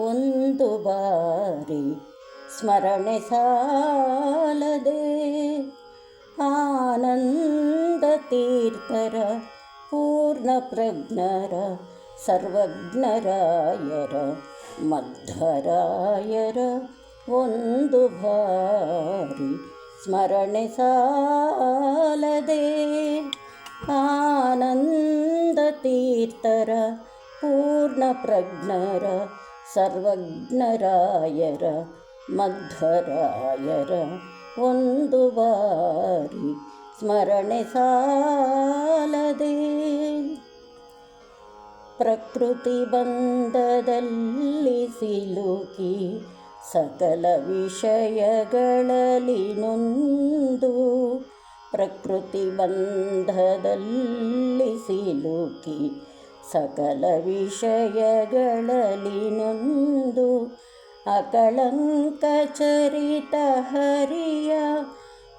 ಒಂದು ಬಾರಿ ಸ್ಮರಣೆ ಸಾಲದೆ ಆನಂದ ತೀರ್ಥರ, ಪೂರ್ಣ ಪ್ರಜ್ಞರ, ಸರ್ವಜ್ಞರಾಯರ ಮಧ್ವರಾಯರ ಒಂದು ಬಾರಿ ಸ್ಮರಣೆ ಸಾಲದೆ ಆನಂದ ತೀರ್ಥರ, ಪೂರ್ಣ ಪ್ರಜ್ಞರ ಸರ್ವಜ್ಞರಾಯರ, ಮಧ್ವರಾಯರ, ಒಂದು ಬಾರಿ ಸ್ಮರಣೆ ಸಾಲದೆ. ಪ್ರಕೃತಿ ಬಂಧದಲ್ಲಿ ಸಿಲುಕಿ ಸಕಲ ವಿಷಯಗಳಲ್ಲಿ ನೊಂದು. ಪ್ರಕೃತಿ ಬಂಧದಲ್ಲಿ ಸಿಲುಕಿ ಸಕಲ ವಿಷಯಗಳಲ್ಲಿ ನೊಂದು. ಅಕಳಂಕ ಚರಿತ ಹರಿಯ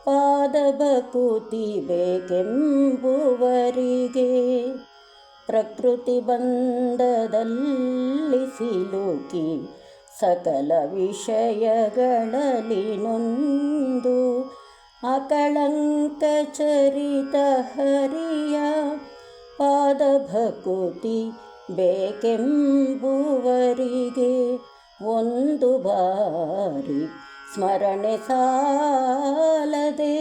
ಪಾದ ಬಕುತಿ ಬೇಕೆಂಬುವರಿಗೆ ಪ್ರಕೃತಿ ಬಂಧದಲ್ಲಿ ಸಿಲುಕಿ ಸಕಲ ವಿಷಯಗಳಲ್ಲಿ ನೊಂದು. ಅಕಳಂಕ ಚರಿತ ಹರಿಯ ಪಾದ ಭಕುತಿ ಬೇಕೆಂಬುವರಿಗೆ ಒಂದು ಬಾರಿ ಸ್ಮರಣೆ ಸಾಲದೆ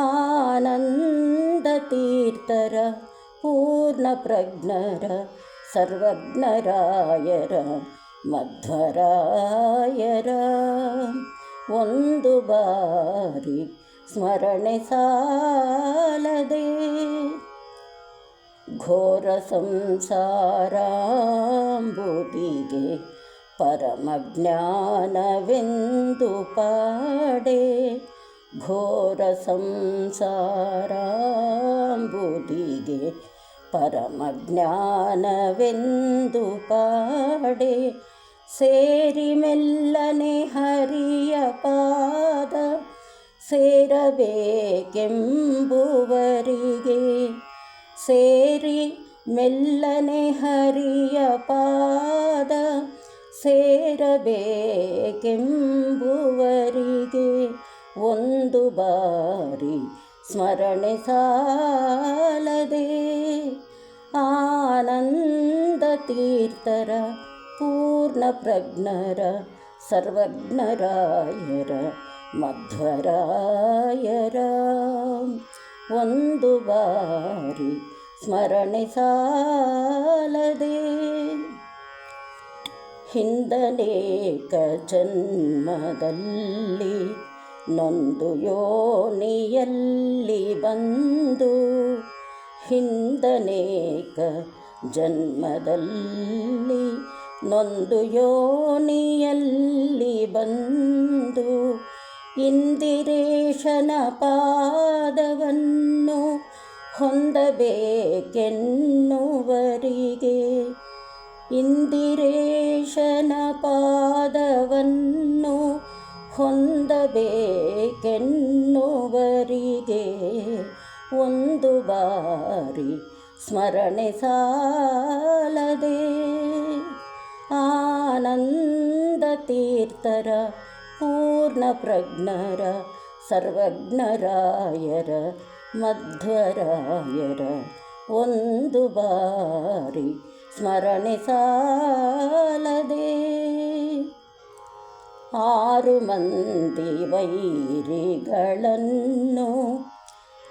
ಆನಂದ ತೀರ್ಥರ ಪೂರ್ಣ ಪ್ರಜ್ಞರ, ಸರ್ವಜ್ಞರಾಯರ, ಮಧ್ವರಾಯರ ಒಂದು ಬಾರಿ ಸ್ಮರಣೆ ಸಾಲದೆ ಘೋರ ಸಂಸಾರಾಂಬುದಿಗೆ ಪರಮಜ್ಞಾನವೆಂದು ಪಾಡೆ. ಘೋರ ಸಂಸಾರಾಂಬುದಿಗೆ ಪರಮಜ್ಞಾನವೆಂದು ಪಾಡೆ. ಸೇರಿ ಮೆಲ್ಲನೆ ಹರಿಯ ಪಾದ ಸೇರಬೇಕೆಂಬುವರಿಗೆ ಸೇರಿ ಮೆಲ್ಲನೆ ಹರಿಯ ಪಾದ ಸೇರಬೇಕೆಂಬುವರಿಗೆ ಒಂದು ಬಾರಿ ಸ್ಮರಣೆ ಸಾಲದೆ. ಆನಂದ ತೀರ್ಥರ, ಪೂರ್ಣ ಪ್ರಜ್ಞರ, ಸರ್ವಜ್ಞರಾಯರ, ಮಧ್ವರಾಯರ. ಒಂದು ಬಾರಿ ಸ್ಮರಣೆ ಸಾಲದೆ. ಹಿಂದನೇಕ ಜನ್ಮದಲ್ಲಿ ನೊಂದು ಯೋನಿಯಲ್ಲಿ ಬಂದು ಹಿಂದನೇಕ ಜನ್ಮದಲ್ಲಿ ನೊಂದು ಯೋನಿಯಲ್ಲಿ ಬಂದು ಇಂದಿರೇಶನ ಪಾದವನ್ನು ಹೊಂದಬೇಕೆನ್ನುವರಿಗೆ ಇಂದಿರೇಶನ ಪಾದವನ್ನು ಹೊಂದಬೇಕೆನ್ನುವರಿಗೆ ಒಂದು ಬಾರಿ ಸ್ಮರಣೆ ಸಾಲದೆ ಆನಂದ ತೀರ್ಥರ ಪೂರ್ಣ ಪ್ರಜ್ಞರ ಸರ್ವಜ್ಞರಾಯರ ಮಧ್ವರಾಯರ ಒಂದು ಬಾರಿ ಸ್ಮರಣೆ ಸಾಲದೆ. ಆರು ಮಂದಿ ವೈರಿಗಳನ್ನು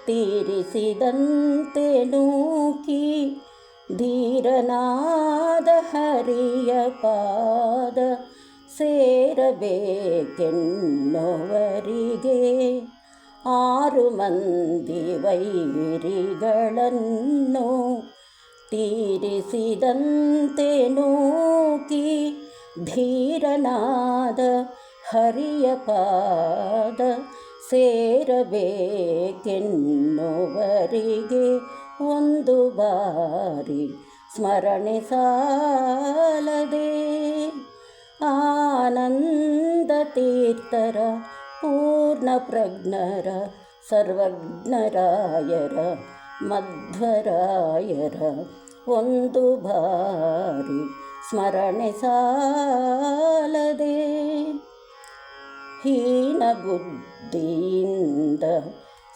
ತೀರಿಸಿದಂತೆ ನೂಕಿ ಧೀರನಾದ ಹರಿಯ ಪಾದ ಸೇರಬೇಕೆನ್ನುವರಿಗೆ ಆರು ಮಂದಿ ವೈರಿಗಳನ್ನು ತೀರಿಸಿದಂತೆ ನೂಕಿ ಧೀರನಾದ ಹರಿಯ ಪಾದ ಸೇರಬೇಕೆನ್ನುವರಿಗೆ ಒಂದು ಬಾರಿ ಸ್ಮರಣೆ ಸಾಲದೆ ಆನಂದ ತೀರ್ಥರ ಪೂರ್ಣ ಪ್ರಜ್ಞರ, ಸರ್ವಜ್ಞರಾಯರ, ಮಧ್ವರಾಯರ, ಒಂದು ಬಾರಿ ಸ್ಮರಣೆ ಸಾಲದೆ. ಹೀನ ಬುದ್ಧಿಯಿಂದ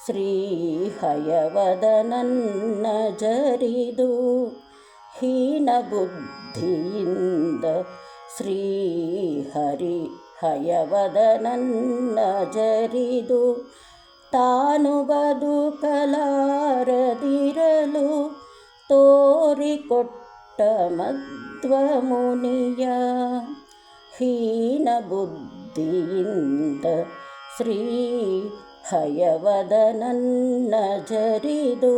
ಶ್ರೀ ಹಯವದನನ್ನ ಜರಿದು, ಹೀನ ಬುದ್ಧಿಯಿಂದ ಶ್ರೀ ಹರಿ ಹಯವದನನ್ನ ಜರಿದು ತಾನು ಬದುಕಲಾರದಿರಲು ತೋರಿಕೊಟ್ಟ ಮಧ್ವ ಮುನಿಯ ಹೀನ ಬುದ್ಧಿಯಿಂದ ಶ್ರೀ ಹಯವದನನ್ನ ಜರಿದು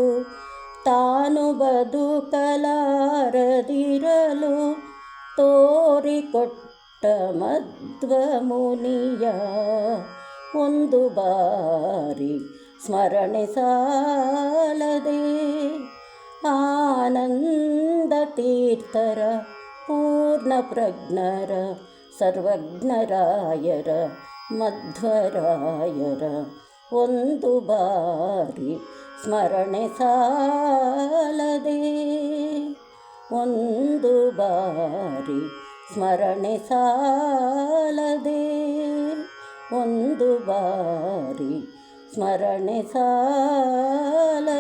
ತಾನು ಬದುಕಲಾರದಿರಲು ತೋರಿಕೊಟ್ಟ ಮಧ್ವ ಮುನಿಯ ಒಂದು ಬಾರಿ ಸ್ಮರಣೆ ಸಾಲದೆ ಆನಂದ ತೀರ್ಥರ ಪೂರ್ಣ ಪ್ರಜ್ಞರ, ಸರ್ವಜ್ಞರಾಯರ, ಮಧ್ವರಾಯರ ಒಂದು ಬಾರಿ ಸ್ಮರಣೆ ಸಾಲದೆ ಒಂದು ಬಾರಿ ಸ್ಮರಣೆ ಸಾಲದೆ ಒಂದು ಬಾರಿ ಸ್ಮರಣೆ ಸಾಲದೆ